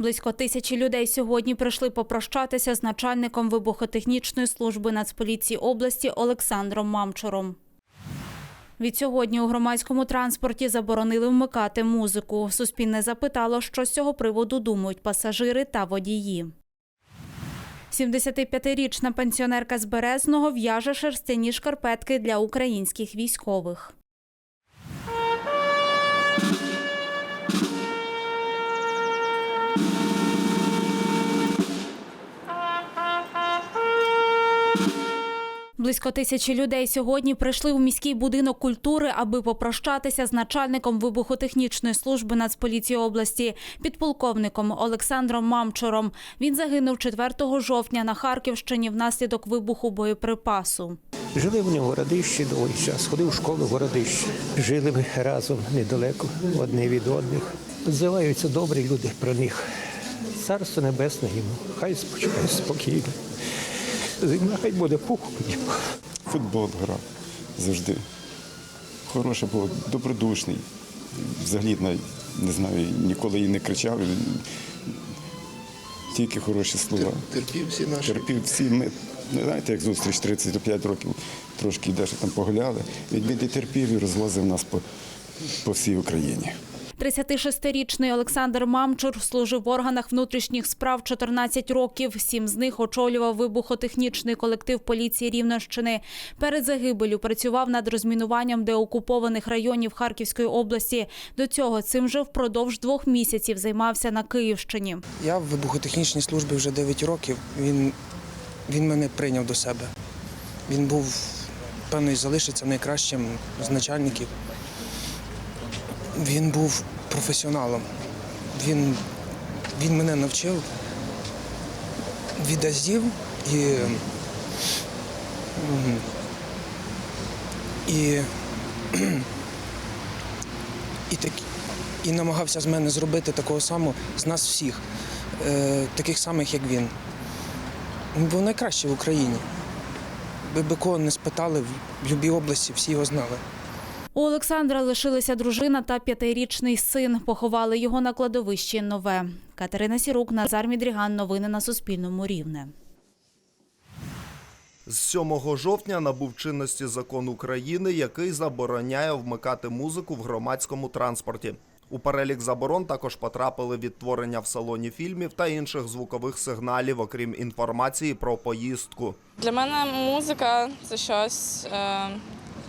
Близько тисячі людей сьогодні прийшли попрощатися з начальником вибухотехнічної служби Нацполіції області Олександром Мамчуром. Від сьогодні у громадському транспорті заборонили вмикати музику. Суспільне запитало, що з цього приводу думають пасажири та водії. 75-річна пенсіонерка з Березного в'яже шерстяні шкарпетки для українських військових. Близько тисячі людей сьогодні прийшли у міський будинок культури, аби попрощатися з начальником вибухотехнічної служби Нацполіції області, підполковником Олександром Мамчуром. Він загинув 4 жовтня на Харківщині внаслідок вибуху боєприпасу. Жили в Городищі довгий час, ходив в школу в Городищі. Жили ми разом недалеко, одне від одних. Називаються добрі люди про них. Царство небесне йому, хай спочиває спокійно. Земля хай буде пухом. Футбол грав завжди. Хороший був, добродушний. Взагалі не знаю, ніколи і не кричав. Тільки хороші слова. терпів всі наші. Терпів всі ми. Не знаєте, як зустріч 35 років трошки йдеш там погуляли. Він він терпів і розвозив нас по, по всій Україні. 36-річний Олександр Мамчур служив в органах внутрішніх справ 14 років. Сім з них очолював вибухотехнічний колектив поліції Рівненщини. Перед загибелю працював над розмінуванням деокупованих районів Харківської області. До цього цим же впродовж двох місяців займався на Київщині. Я в вибухотехнічній службі вже 9 років. Він, він мене прийняв до себе. Він був, певно, і залишиться найкращим з начальників. Він був професіоналом. Він, він мене навчив від азів і, і, і, так, і намагався з мене зробити такого самого з нас всіх, е, таких самих, як він. Він був найкращий в Україні. Би кого не спитали в будь-якій області, всі його знали. У Олександра лишилися дружина та п'ятирічний син. Поховали його на кладовищі Нове. Катерина Сірук, Назар Мідріган. Новини на Суспільному рівне. З 7 жовтня набув чинності закон України, який забороняє вмикати музику в громадському транспорті. У перелік заборон також потрапили відтворення в салоні фільмів та інших звукових сигналів, окрім інформації про поїздку. Для мене музика це щось, е,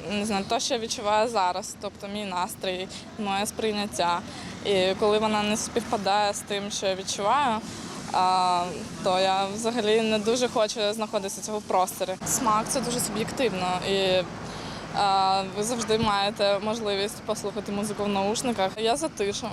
не знаю, то, що я відчуваю зараз, тобто мій настрій, моє сприйняття. І коли вона не співпадає з тим, що я відчуваю, а, то я взагалі не дуже хочу знаходитися в просторі. Смак це дуже суб'єктивно. І а, ви завжди маєте можливість послухати музику в наушниках. Я за тишу,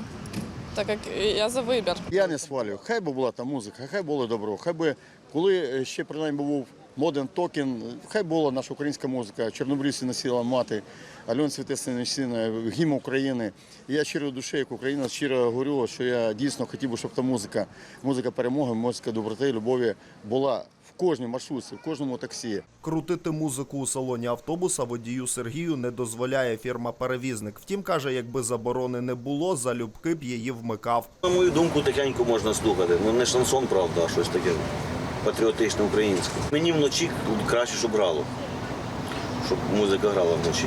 так як я за вибір. Я не свалюю. Хай би була та музика, хай було добро. Хай би, коли ще принаймні був Modern Talking, хай була наша українська музика. Чорнобрівці носила мати, Альон Святесний сина, гімн України. І я щиро душею, як Україна, щиро говорю, що я дійсно хотів би, щоб та музика, музика перемоги, музика доброти, любові була в кожній маршрутці, в кожному таксі. Крутити музику у салоні автобуса водію Сергію не дозволяє фірма-перевізник. Втім, каже, якби заборони не було, залюбки б її вмикав. На мою думку, тихенько можна слухати. Ну не шансон, правда, а щось таке патріотичне українське. Мені вночі краще, щоб грало. Щоб музика грала вночі.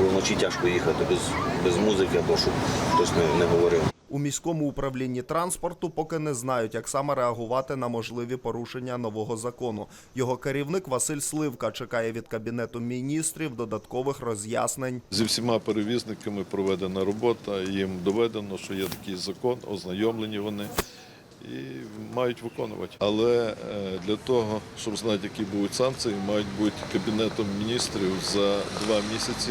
Бо вночі тяжко їхати без, без музики або щоб хтось не, не говорив. У міському управлінні транспорту поки не знають, як саме реагувати на можливі порушення нового закону. Його керівник Василь Сливка чекає від кабінету міністрів додаткових роз'яснень. Зі всіма перевізниками проведена робота, їм доведено, що є такий закон, ознайомлені вони і мають виконувати. Але е, для того, щоб знати, які будуть санкції, мають бути кабінетом міністрів за два місяці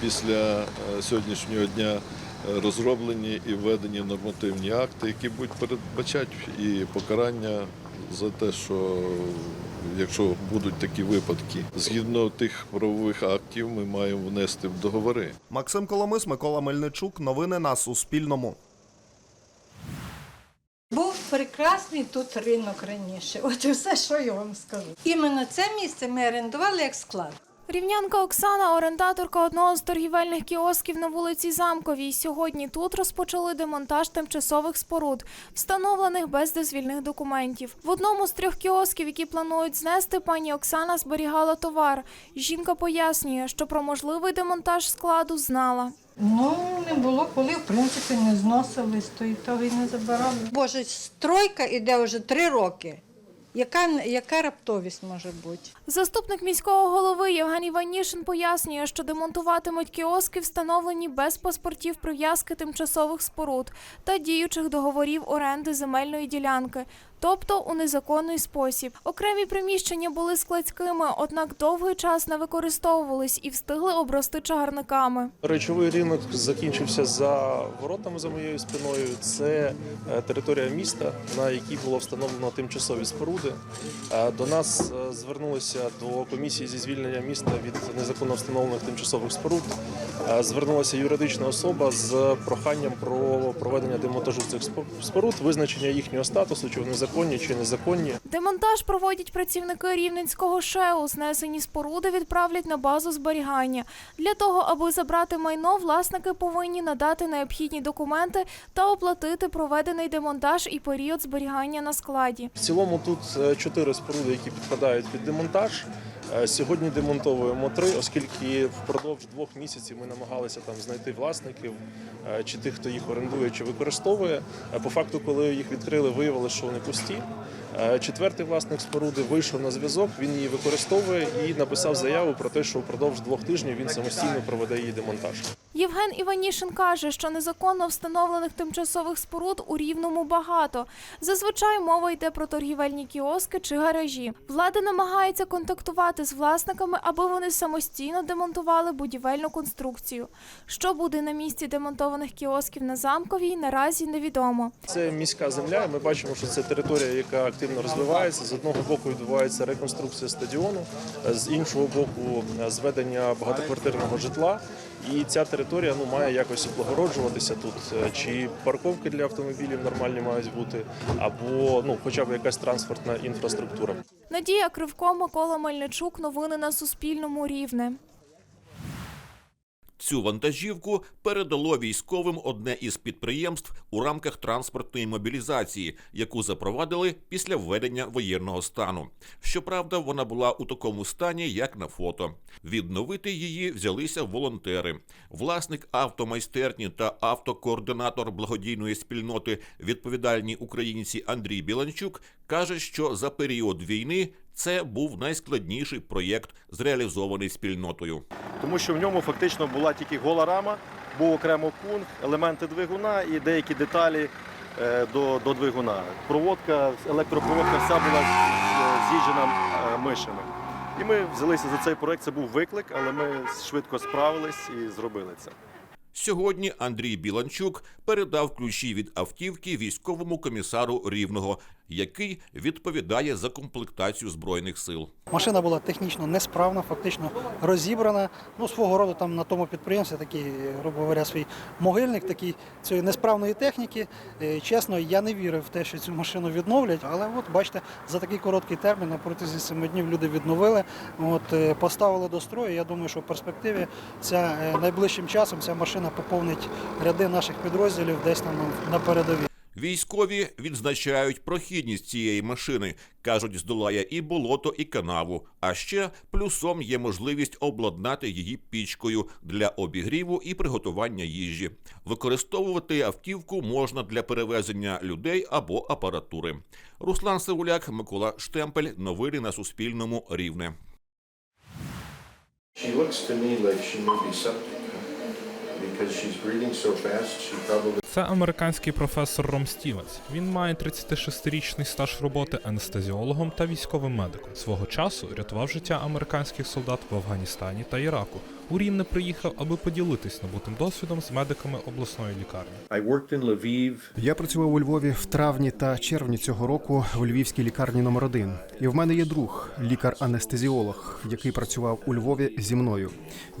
після е, сьогоднішнього дня е, розроблені і введені нормативні акти, які будуть передбачати і покарання за те, що якщо будуть такі випадки, згідно тих правових актів, ми маємо внести в договори. Максим Коломис, Микола Мельничук. Новини на Суспільному. Прекрасний тут ринок раніше. От і все, що я вам скажу. Іменно це місце ми орендували як склад. Рівнянка Оксана, орендаторка одного з торгівельних кіосків на вулиці Замковій. Сьогодні тут розпочали демонтаж тимчасових споруд, встановлених без дозвільних документів. В одному з трьох кіосків, які планують знести, пані Оксана зберігала товар. Жінка пояснює, що про можливий демонтаж складу знала. Ну, не було коли, в принципі, не зносились, то і того і не забирали. Боже, стройка іде вже три роки. Яка, яка раптовість може бути? Заступник міського голови Євген Іванішин пояснює, що демонтуватимуть кіоски, встановлені без паспортів прив'язки тимчасових споруд та діючих договорів оренди земельної ділянки, тобто у незаконний спосіб. Окремі приміщення були складськими, однак довгий час не використовувались і встигли обрости чагарниками. Речовий ринок закінчився за воротами за моєю спиною. Це е, територія міста, на якій було встановлено тимчасові споруди. Е, До нас е, звернулися до комісії зі звільнення міста від незаконно встановлених тимчасових споруд. Звернулася юридична особа з проханням про проведення демонтажу цих споруд, визначення їхнього статусу, чи вони законні, чи незаконні. Демонтаж проводять працівники рівненського ШЕУ. Знесені споруди відправлять на базу зберігання. Для того, аби забрати майно, власники повинні надати необхідні документи та оплатити проведений демонтаж і період зберігання на складі. В цілому тут е, чотири споруди, які підпадають під демонтаж. Е, Сьогодні демонтовуємо три, оскільки впродовж двох місяців ми намагалися там знайти власників е, чи тих, хто їх орендує чи використовує. По факту, коли їх відкрили, виявили, що вони пусті. Е, Четвертий власник споруди вийшов на зв'язок, він її використовує і написав заяву про те, що впродовж двох тижнів він самостійно проведе її демонтаж. Євген Іванішин каже, що незаконно встановлених тимчасових споруд у Рівному багато. Зазвичай мова йде про торгівельні кіоски чи гаражі. Влада намагається контактувати з власниками, аби вони самостійно демонтували будівельну конструкцію. Що буде на місці демонтованих кіосків на замковій, наразі невідомо. Це міська земля. Ми бачимо, що це територія, яка активно розвивається. З одного боку відбувається реконструкція стадіону, з іншого боку зведення багатоквартирного житла. І ця територія ну має якось облагороджуватися тут. Е, Чи парковки для автомобілів нормальні мають бути, або ну, хоча б якась транспортна інфраструктура. Надія Кривко, Микола Мельничук. Новини на Суспільному. Рівне. Цю вантажівку передало військовим одне із підприємств у рамках транспортної мобілізації, яку запровадили після введення воєнного стану. Щоправда, вона була у такому стані, як на фото. Відновити її взялися волонтери. Власник автомайстерні та автокоординатор благодійної спільноти відповідальні українці Андрій Біланчук каже, що за період війни це був найскладніший проєкт, зреалізований спільнотою. тому що в ньому фактично була тільки гола рама, був окремо кун, елементи двигуна і деякі деталі е, до, до двигуна. Проводка, електропроводка вся була е, з'їжджена е, мишами. І ми взялися за цей проект. Це був виклик, але ми швидко справились і зробили це. Сьогодні Андрій Біланчук передав ключі від автівки військовому комісару Рівного, який відповідає за комплектацію збройних сил. Машина була технічно несправна, фактично розібрана. Ну, свого роду там на тому підприємстві такий, грубо говоря, свій могильник такий цієї несправної техніки. Е, Чесно, я не вірив в те, що цю машину відновлять, але от бачите, за такий короткий термін на протязі семи днів люди відновили, от, е, поставили до строю. Я думаю, що в перспективі ця е, найближчим часом ця машина поповнить ряди наших підрозділів десь там на- передовій. Військові відзначають прохідність цієї машини. кажуть, здолає і болото, і канаву. А ще плюсом є можливість обладнати її пічкою для обігріву і приготування їжі. Використовувати автівку можна для перевезення людей або апаратури. Руслан Севуляк, Микола Штемпель. Новини на Суспільному. Рівне. She looks to me because she's breathing so fast. She probably Це американський професор Ром Стівенс. Він має 36-річний стаж роботи анестезіологом та військовим медиком. Свого часу рятував життя американських солдат в Афганістані та Іраку. У Рівне приїхав, аби поділитись набутим досвідом з медиками обласної лікарні. I worked in Lviv. Я працював у Львові в травні та червні цього року в львівській лікарні номер 1 І в мене є друг, лікар-анестезіолог, який працював у Львові зі мною.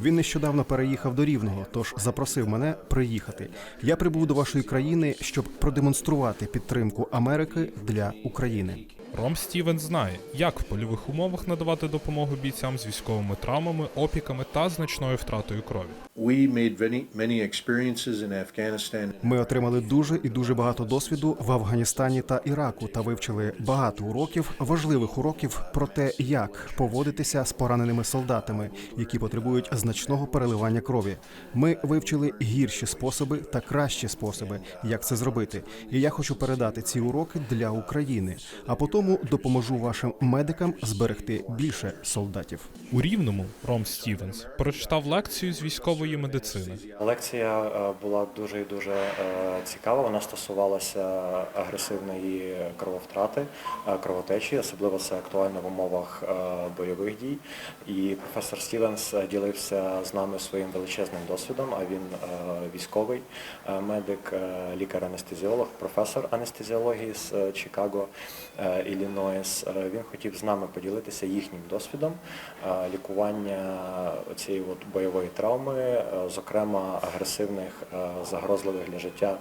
Він нещодавно переїхав до Рівного, тож запросив мене приїхати. Я прибув до вашої країни, щоб продемонструвати підтримку Америки для України. Ром Стівен знає, як в польових умовах надавати допомогу бійцям з військовими травмами, опіками та значною втратою крові. Ми отримали дуже і дуже багато досвіду в Афганістані та Іраку та вивчили багато уроків, важливих уроків про те, як поводитися з пораненими солдатами, які потребують значного переливання крові. Ми вивчили гірші способи та кращі способи, як це зробити. І я хочу передати ці уроки для України, а потім допоможу вашим медикам зберегти більше солдатів. У Рівному Ром Стівенс прочитав лекцію з військової медицини. Лекція е, була дуже і дуже е, цікава. Вона стосувалася агресивної крововтрати, е, кровотечі, особливо це актуально в умовах бойових дій. І професор Стівенс ділився з нами своїм величезним досвідом. А він військовий медик, лікар-анестезіолог, професор анестезіології з Чикаго, Іллінойс. Е, Він хотів з нами поділитися їхнім досвідом е, лікування цієї от бойової травми, е, зокрема агресивних, загрозливих для життя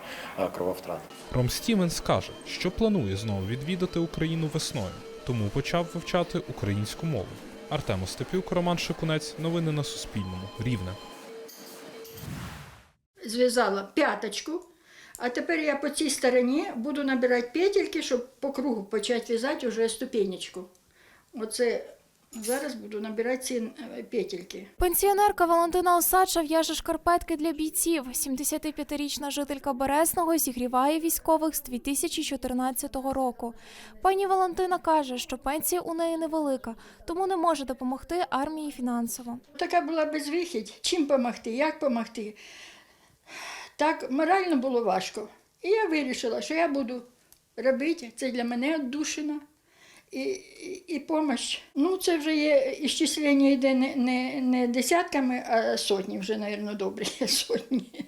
крововтрат. Ром Стівенс каже, що планує знову відвідати Україну весною, тому почав вивчати українську мову. Артем Остапюк, Роман Шикунець. Новини на Суспільному. Рівне. зв'язала п'яточку, а тепер я по цій стороні буду набирати петельки, щоб по кругу почати в'язати вже ступенечку. Оце зараз буду набирати ці е, петельки. Пенсіонерка Валентина Осадча в'яже шкарпетки для бійців. 75-річна жителька Березного зігріває військових з 2014 року. Пані Валентина каже, що пенсія у неї невелика, тому не може допомогти армії фінансово. Така була безвихідь. Чим допомогти, як допомогти. Так морально було важко. І я вирішила, що я буду робити. Це для мене віддушина. І, і, і помощь. Ну, це вже є іщислення йде не, не, не десятками, а сотні вже, мабуть, добрі сотні.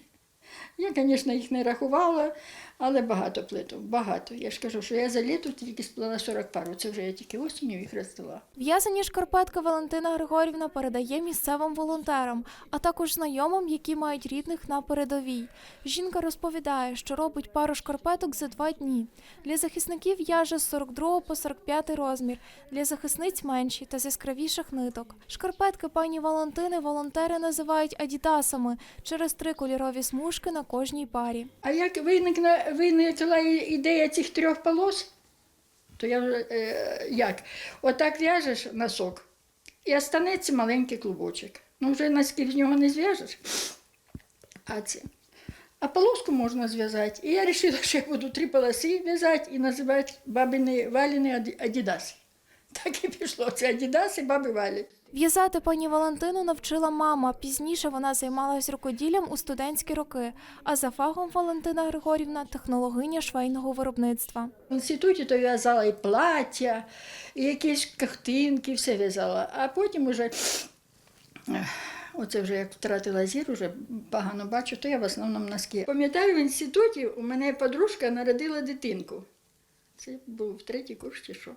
Я, звісно, їх не рахувала, але багато плиток, багато. Я ж кажу, що я за літо тільки сплела 40 пару. Це вже я тільки осінню їх розстала. В'язані шкарпетки Валентина Григорівна передає місцевим волонтерам, а також знайомим, які мають рідних на передовій. Жінка розповідає, що робить пару шкарпеток за два дні. Для захисників в'яже з 42 по 45 розмір, для захисниць менші та з яскравіших ниток. Шкарпетки пані Валентини волонтери називають адідасами через три кольорові смужки на кожній парі. А як виникла, виникла ідея цих трьох полос, то я е, як? Отак в'яжеш носок, і останеться маленький клубочок. Ну, вже наскільки з нього не зв'яжеш. А це. А полоску можна зв'язати. І я вирішила, що я буду три полоси в'язати і називати бабини валіни Аді- адідаси. Так і пішло. Це адідаси, баби валі. В'язати пані Валентину навчила мама. Пізніше вона займалась рукоділлям у студентські роки. А за фахом Валентина Григорівна технологиня швейного виробництва. В інституті то в'язала і плаття, і якісь кахтинки, все в'язала. А потім уже, оце вже як втратила зір, вже погано бачу, то я в основному носки. Пам'ятаю, в інституті у мене подружка народила дитинку. Це був третій курс чи що.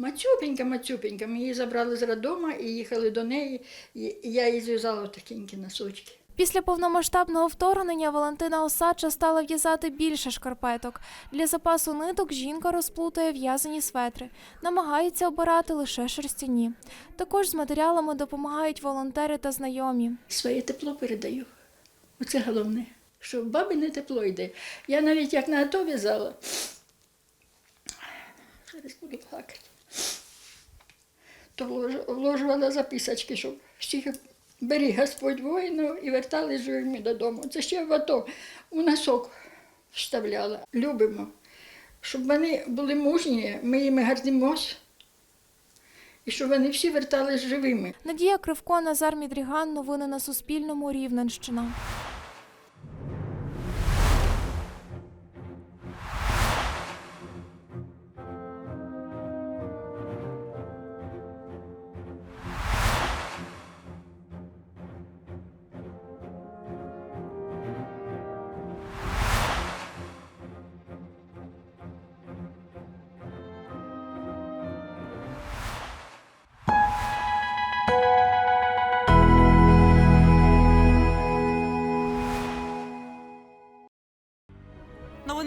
Мацюпенька, мацюпенька. Ми її забрали з роддома і їхали до неї. І я їй зв'язала такенькі носочки. Після повномасштабного вторгнення Валентина Осадча стала в'язати більше шкарпеток. Для запасу ниток жінка розплутує в'язані светри, намагається обирати лише шерстяні. Також з матеріалами допомагають волонтери та знайомі. Своє тепло передаю. Оце головне, що в бабі не тепло йде. Я навіть як на АТО в'язала. Зараз буду плакати. То влож- вложувала записочки, щоб всіх бери Господь воїнів і вертались живими додому. Це ще в АТО у носок вставляла. Любимо. Щоб вони були мужні, ми їм гордимось. І щоб вони всі вертались живими. Надія Кривко, Назар Мідріган. Новини на Суспільному. Рівненщина.